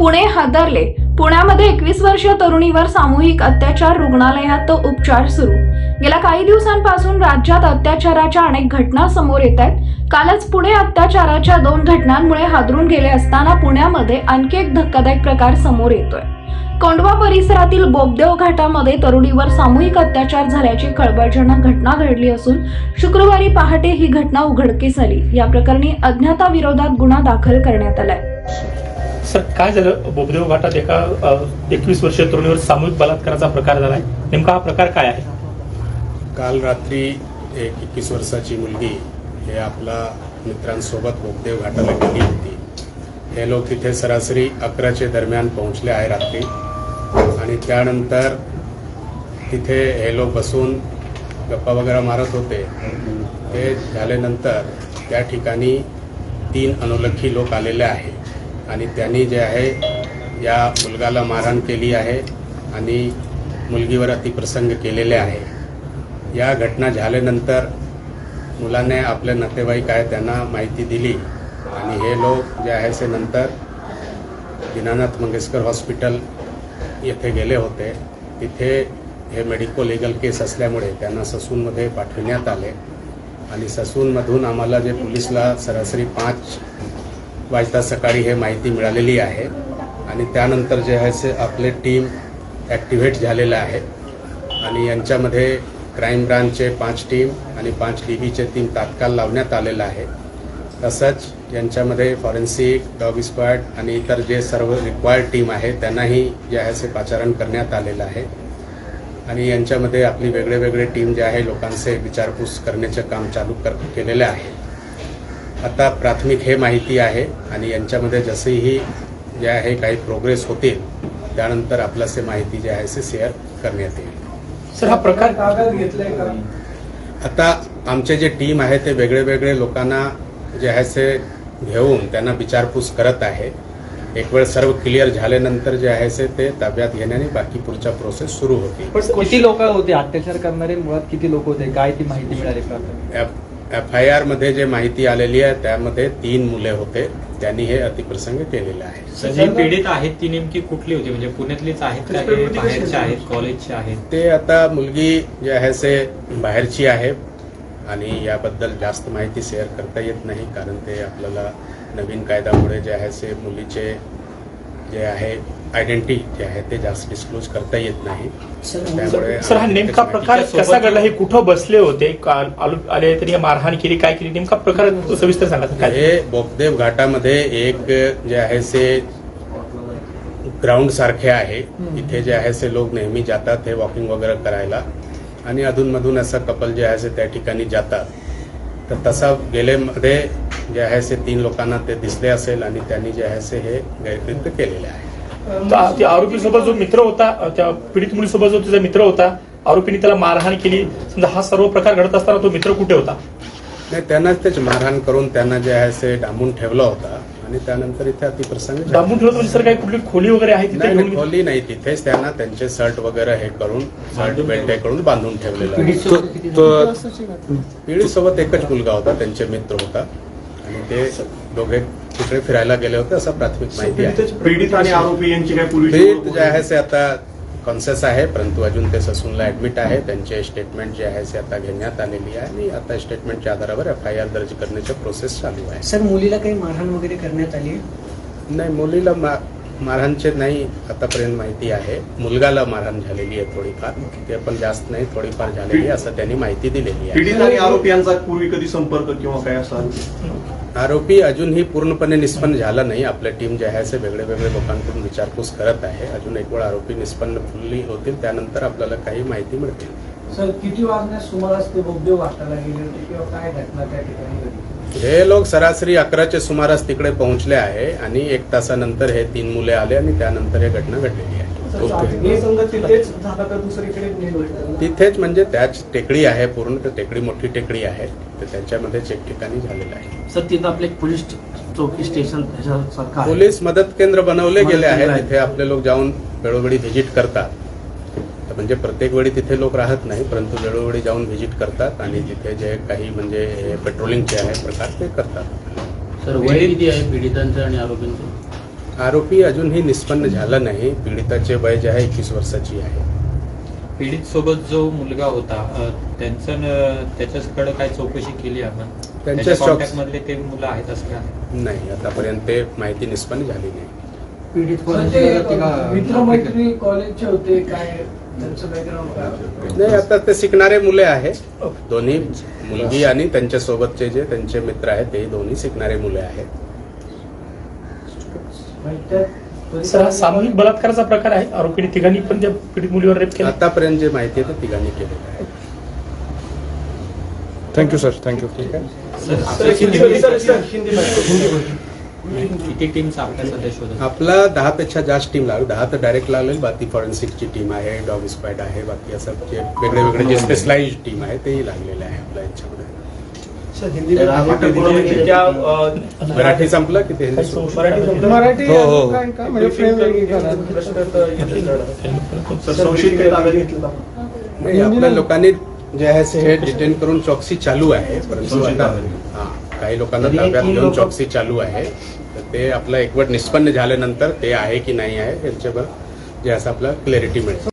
पुणे हादरले. पुण्यामध्ये एकवीस वर्षीय तरुणीवर सामूहिक अत्याचार रुग्णालयात उपचार सुरू. गेल्या काही दिवसांपासून राज्यात अत्याचाराच्या अनेक घटना समोर येत आहेत. कालच पुणे अत्याचाराच्या दोन घटनांमुळे हादरून गेले असताना पुण्यामध्ये आणखी एक धक्कादायक प्रकार समोर येतोय. कोंडवा परिसरातील बोगदेव घाटामध्ये तरुणीवर सामूहिक अत्याचार झाल्याची खळबळजनक घटना घडली असून शुक्रवारी पहाटे ही घटना उघडकीस आली. या प्रकरणी अज्ञाताविरोधात गुन्हा दाखल करण्यात आलाय. सर काय झालं? बोबदेव घाटात एका एकवीस वर्षीय तरुणीवर सामूहिक बलात्काराचा प्रकार झालाय नेमका हा प्रकार काय आहे? काल रात्री एक एकवीस वर्षाची मुलगी हे आपला मित्रांसोबत बोगदेव घाटाला गेली होती. हे लोक तिथे सरासरी अकराचे दरम्यान पोहोचले आहे रात्री. आणि त्यानंतर तिथे हे लोक बसून गप्पा वगैरे मारत होते. ते झाल्यानंतर त्या ठिकाणी तीन अनोलखी लोक आलेले आहे आणि त्यांनी जे आहे या मुलगाला मारहाण केली आहे आणि मुलगीवर अतिप्रसंग केलेले आहे. या घटना झाल्यानंतर मुलाने आपले नातेवाईक आहे त्यांना माहिती दिली. आणि हे लोक जे आहे ते नंतर दीनानाथ मंगेशकर हॉस्पिटल येथे गेले होते. तिथे हे मेडिको लिगल केस असल्यामुळे त्यांना ससूनमध्ये पाठविण्यात आले. आणि ससूनमधून आम्हाला जे पोलिसला सरासरी पाच वाजता सकाळी हे माहिती मिळालेली आहे. आणि त्यानंतर जे आहे से आपले टीम ॲक्टिव्हेट झालेलं आहे. आणि यांच्यामध्ये क्राईम ब्रांचचे पाच टीम आणि पाच डी बीचे टीम तात्काळ लावण्यात आलेलं आहे. तसंच यांच्यामध्ये फॉरेन्सिक डॉग स्क्वॉड आणि इतर जे सर्व रिक्वायर्ड टीम आहे त्यांनाही जे आहे से पाचारण करण्यात आलेलं आहे. आणि यांच्यामध्ये आपली वेगळे वेगळे टीम जे आहे लोकांचे विचारपूस करण्याचे काम चालू कर केलेले आहे. आता प्राथमिक हे माहिती आहे आणि यांच्यामध्ये जसेही जे आहे काही प्रोग्रेस होतील त्यानंतर आपल्यास माहिती जी आहे ते शेअर करण्यात येईल. सर हा प्रकार कागद घेतलाय का? आता आमचे जे टीम आहे ते वेगळे वेगळे लोकांना जे आहे ते घेऊन त्यांना विचारपूस करत आहे. एक वेळ सर्व क्लिअर झाल्यानंतर जे आहे ते ते ताब्यात घेण्याने बाकी पुढच्या प्रोसेस सुरू होतील. किती लोक होते? अत्याचार करणारे मुळात किती लोक होते? काय ती माहिती मिळाली एफ आय आरमध्ये जे माहिती आलेली आहे त्यामध्ये तीन मुले होते. त्यांनी हे अतिप्रसंग केलेले आहे. जी पीडित आहेत ती नेमकी कुठली होती? म्हणजे पुण्यातलीच आहेत बाहेरचे आहेत कॉलेजचे आहेत? ते आता मुलगी जे आहे ते बाहेरची आहे आणि याबद्दल जास्त माहिती शेअर करता येत नाही कारण ते आपल्याला नवीन कायद्यामुळे जे आहे ते मुलीचे जे आहे आयडेंटिटी जे आहे ते जास्त डिस्क्लोज करता येत नाही. त्यामुळे सर हा नेमका प्रकार कसा घडला? हे कुठं बसले होते? आलो- आले तरी मारहाण केली काय केली? नेमका प्रकार सविस्तर सांगा हे बोगदेव घाटामध्ये एक जे आहे ते ग्राउंड सारखे आहे. इथे जे आहे ते लोक नेहमी जातात हे वॉकिंग वगैरे करायला. आणि अधूनमधून असं कपल जे आहे ते त्या ठिकाणी जातात. तर तसा गेलेमध्ये जे आहे ते तीन लोकांना ते दिसले असेल आणि त्यांनी जे आहे ते हे गैरकृत्य केलेले आहे. त्या- त्या आरोपीसोबत जो मित्र होता त्या पीडित मुलीसोबत जो तिचा मित्र होता आरोपीने त्याला मारहाण केली. समजा हा सर्व प्रकार घडत असताना तो मित्र कुठे होता? नाही त्यांना तेच मारहाण करून त्यांना जे आहे ते डांबून ठेवला होता आणि त्यानंतर इथे अतिप्रसंग. डांबून ठेवत म्हणजे सर काही कुठली खोली वगैरे आहे तिथे? नाही नाही, घेऊन- खोली नाही. तिथेच त्यांना त्यांचे शर्ट वगैरे हे करून शर्ट बेल्ट हे करून बांधून ठेवलेलं आहे. पिढी सोबत एकच मुलगा होता त्यांचे मित्र होता. आणि ते दोघे तिकडे फिरायला गेले होते असं प्राथमिक माहिती आहे. पीडित आणि आरोपी यांची काय पीडित जे आहे ते आता कॉन्शियस आहे परंतु अजून ते ससूनला ऍडमिट आहे. त्यांचे स्टेटमेंट जे आहे ते आता घेण्यात आलेली आहे. आणि आता स्टेटमेंटच्या आधारावर एफ आय आर दर्ज करण्याचे प्रोसेस चालू आहे. सर मुलीला काही मारहाण वगैरे करण्यात आली नाही मुलीला मा मारहाणचे नाही आतापर्यंत माहिती आहे. मुलगाला मारहाण झालेली आहे थोडीफार. ते पण जास्त नाही थोडीफार झालेली आहे असं त्यांनी माहिती दिलेली आहे. पीडित आणि आरोपी यांचा पूर्वी कधी संपर्क किंवा काय असा? आरोपी अजूनही पूर्णपणे निष्पन्न झाला नाही. आपल्या टीम जे आहे ते वेगळे वेगळे लोकांकडून विचारपूस करत आहे. अजून एक वेळ आरोपी निष्पन्न फुल्ली होतील त्यानंतर आपल्याला काही माहिती मिळतील. सर किती वाजण्यास सुमारास ते बोगदेव वाटायला गेले होते किंवा काय घटना त्या ठिकाणी घडली? हे लोक सरासरी अकराच्या सुमारास तिकडे पोहोचले आहे आणि एक तासानंतर हे तीन मुले आले आणि त्यानंतर ही घटना घडलेली आहे. तिथेच म्हणजे त्याच टेकडी आहे पूर्ण तर टेकडी मोठी टेकडी आहे. तर त्यांच्यामध्येच एक ठिकाणी झालेलं आहे. सर तिथं आपले पोलीस चौकी स्टेशन पोलीस मदत केंद्र बनवले गेले आहे. तिथे आपले लोक जाऊन वेळोवेळी व्हिजिट करतात. तर म्हणजे प्रत्येक वेळी तिथे लोक राहत नाही परंतु वेळोवेळी जाऊन व्हिजिट करतात आणि तिथे जे काही म्हणजे हे पेट्रोलिंगचे आहे प्रकार ते करतात. सर वय किती आहे पीडितांचं आणि आरोपींचं? आरोपी अजूनही निष्पन्न झाला नाही. पीडिताचे वय जे आहे एकवीस वर्षाची आहे. पीडित सोबत जो मुलगा होता त्यांचं त्याच्याकडे काय चौकशी केली आपण? त्यांच्या कॉन्टॅक्ट मधले ते मुलं आहेत असं काय? नाही आतापर्यंत ते माहिती निष्पन्न झाली नाही. पीडित? मित्रमैत्री कॉलेजचे होते काय नाही आता ते शिकणारे मुले आहेत. दोन्ही मुलगी आणि त्यांच्या सोबतचे जे त्यांचे मित्र आहेत ते दोन्ही शिकणारे मुले आहेत म्हणजे त्यात सर हा सामूहिक बलात्काराचा प्रकार आहे. आरोपीने तिघांनी पण त्या पीडित मुलीवर रेप केला. आतापर्यंत जे माहिती आहे ते तिघांनी केलेलं आहे. थँक्यू सर थँक्यू किती आपला दहा पेक्षा जास्त टीम लागेल. दहा तर डायरेक्ट लागेल. बाकी फॉरेन्सिकची टीम आहे डॉग स्क्वॅड आहे बाकी असं जे वेगळे वेगळे जे स्पेशलाइज टीम आहे तेही लागलेले आहे आपल्या याच्यामध्ये. मराठी संपलं की ते? मराठी हो, हो. म्हणजे आपल्या लोकांनी जे आहे ते डिटेन करून चौकसी चालू आहे. परंतु. हा काही लोकांना ताब्यात घेऊन चौकसी चालू आहे. तर ते आपलं एकवट निष्पन्न झाल्यानंतर ते आहे की नाही आहे यांच्यावर जे असं आपलं क्लॅरिटी मिळेल